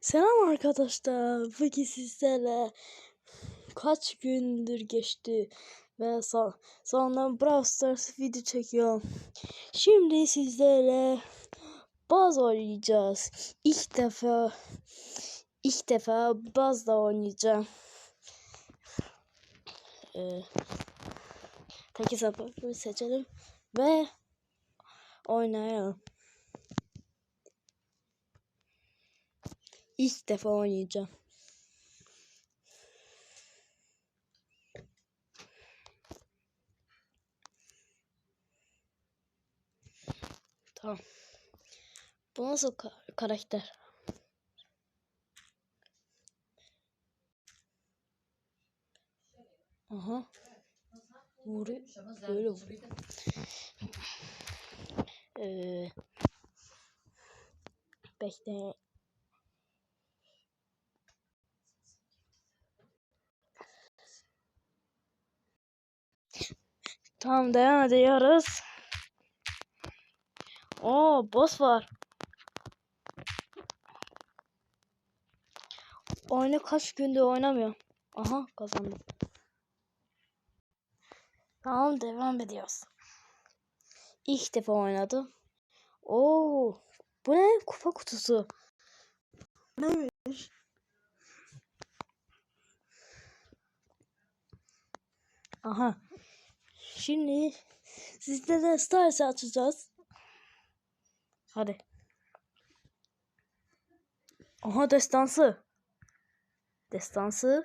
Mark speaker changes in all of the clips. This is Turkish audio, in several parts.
Speaker 1: Selam arkadaşlar. Bugün sizlerle kaç gündür geçti ve son, sonra Brawl Stars video çekiyorum. Şimdi sizlerle baz oynayacağız. İlk defa ilk defa bazla oynayacağım. Ee, tek hesabı seçelim ve oynayalım. İlk defa oynayacağım. Tamam. Bu nasıl ka- karakter? Aha. Vuruyor. Böyle vuruyor. Ee, bekle. Tamam devam ediyoruz. Oo boss var. Oyunu kaç gündür oynamıyorum. Aha kazandım. Tamam devam ediyoruz. İlk defa oynadım. Oo bu ne? Kupa kutusu. Neymiş? Aha. Şimdi sizlere Stars açacağız. Hadi. Aha destansı. Destansı.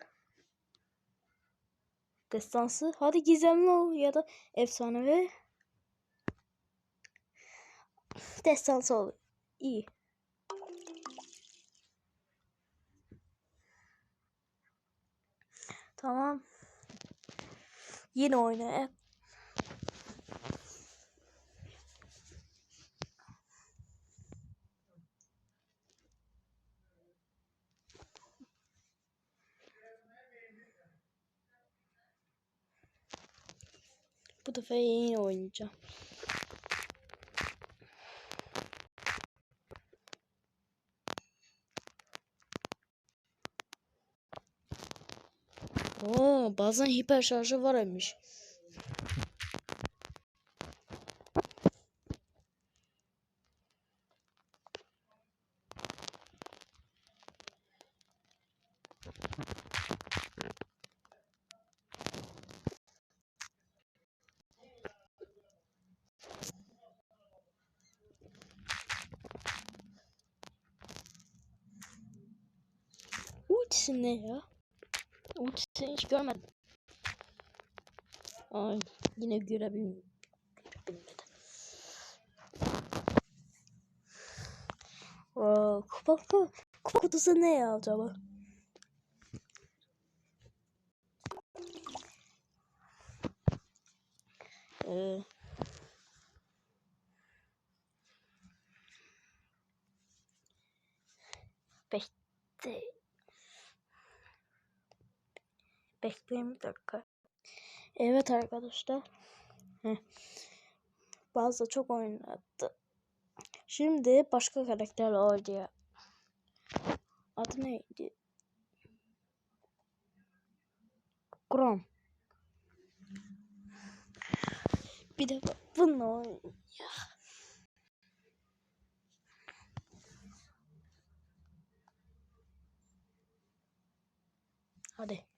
Speaker 1: Destansı. Hadi gizemli ol ya da efsanevi. Destansı ol. İyi. Tamam. Yine oyna. Bu defa yine oynayacağım. Oo, bazen hiper şarjı var imiş. Ultisi ne ya? Ultisini hiç görmedim. Ay yine görebilmedim. Oo, kupa, kupa, kupa kutusu ne ya acaba? Ee, bekle. Bekleyin bir dakika. Evet arkadaşlar. Heh. Bazı çok oynadı. Şimdi başka karakterle oynuyor. Adı neydi? Grom. Bir de bununla oynuyor. Hadi.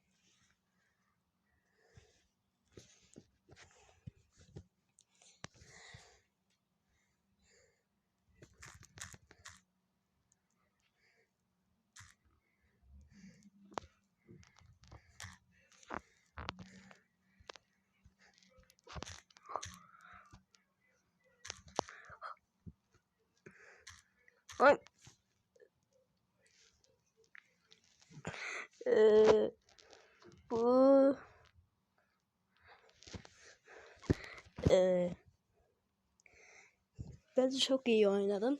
Speaker 1: Ay. Ee, bu ee, ben çok iyi oynadım.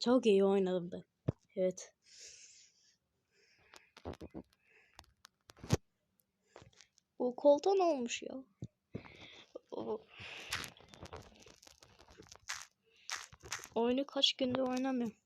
Speaker 1: Çok iyi oynadım ben. Evet. Bu koltuğun olmuş ya. O- Oyunu kaç gündür oynamıyorum.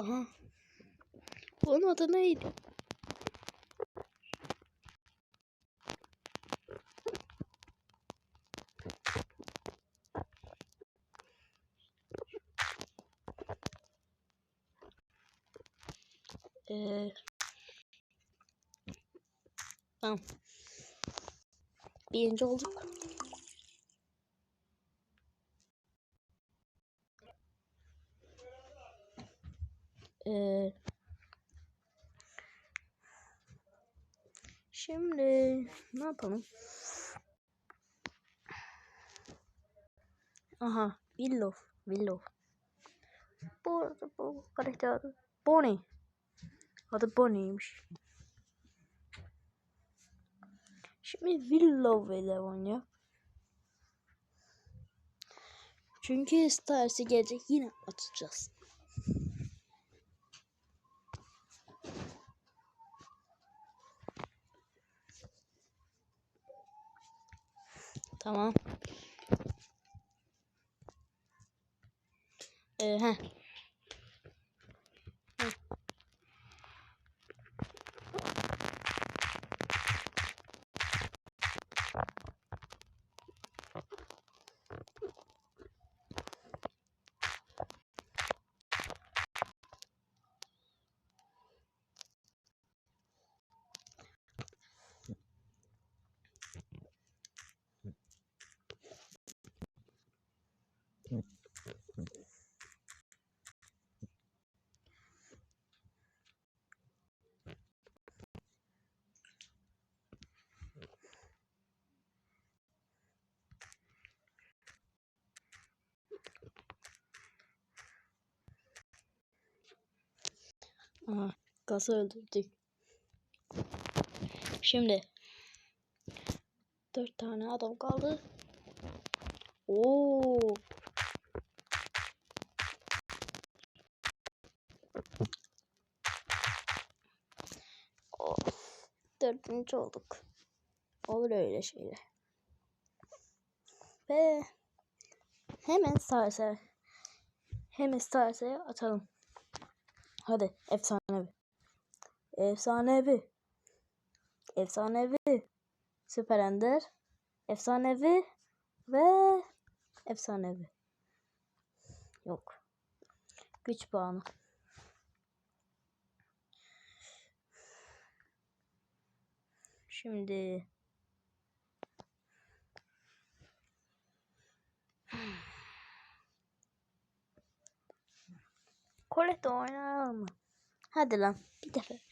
Speaker 1: Aha. Bunun adı neydi? Ee, tamam. Birinci olduk. Ee, şimdi ne yapalım? Aha, Willow, Willow. Bu bu karakter adı Bonnie. Adı Bonnie'ymiş. Şimdi Willow ile oynuyor. Çünkü Stars'ı gelecek yine atacağız. Tamam. Ee, heh. Aha, gazı öldürdük. Şimdi dört tane adam kaldı. Oo. Dördüncü olduk. Olur öyle şeyler. Ve hemen Stars'a hemen Stars'a atalım. Hadi efsanevi. Efsanevi. Efsanevi. Süper Ender. Efsanevi. Ve efsanevi. Yok. Güç puanı. Şimdi Colette oynar mı? Hadi lan bir defa.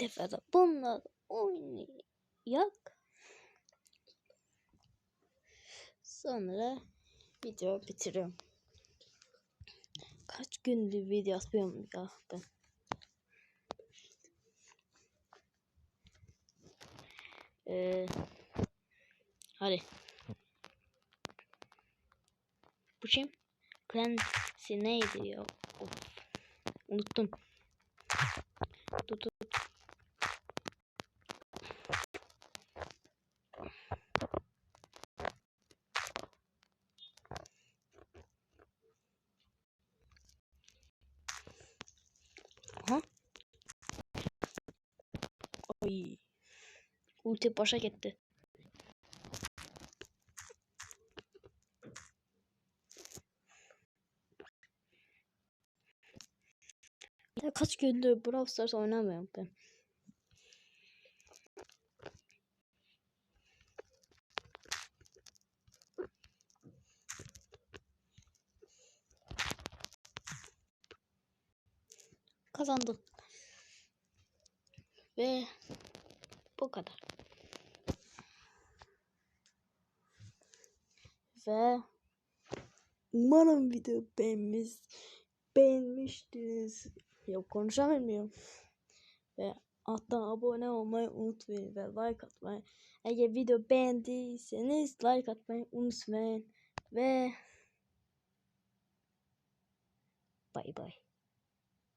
Speaker 1: Defa da bunlar oynayak. Sonra video bitiriyorum. Kaç gündür video atmıyorum ya ben. Ee, hadi. Bu kim? Clancy neydi ya? Of. Unuttum. Oy. Ulti boşa gitti. Ya kaç gündür Brawl Stars oynamıyorum ben. Kazandım. Ve kadar. Ve umarım video beğenmiş, beğenmiştiniz. Yok konuşamıyorum. Ve hatta abone olmayı unutmayın ve like atmayı. Eğer video beğendiyseniz like atmayı unutmayın. Ve bay bay.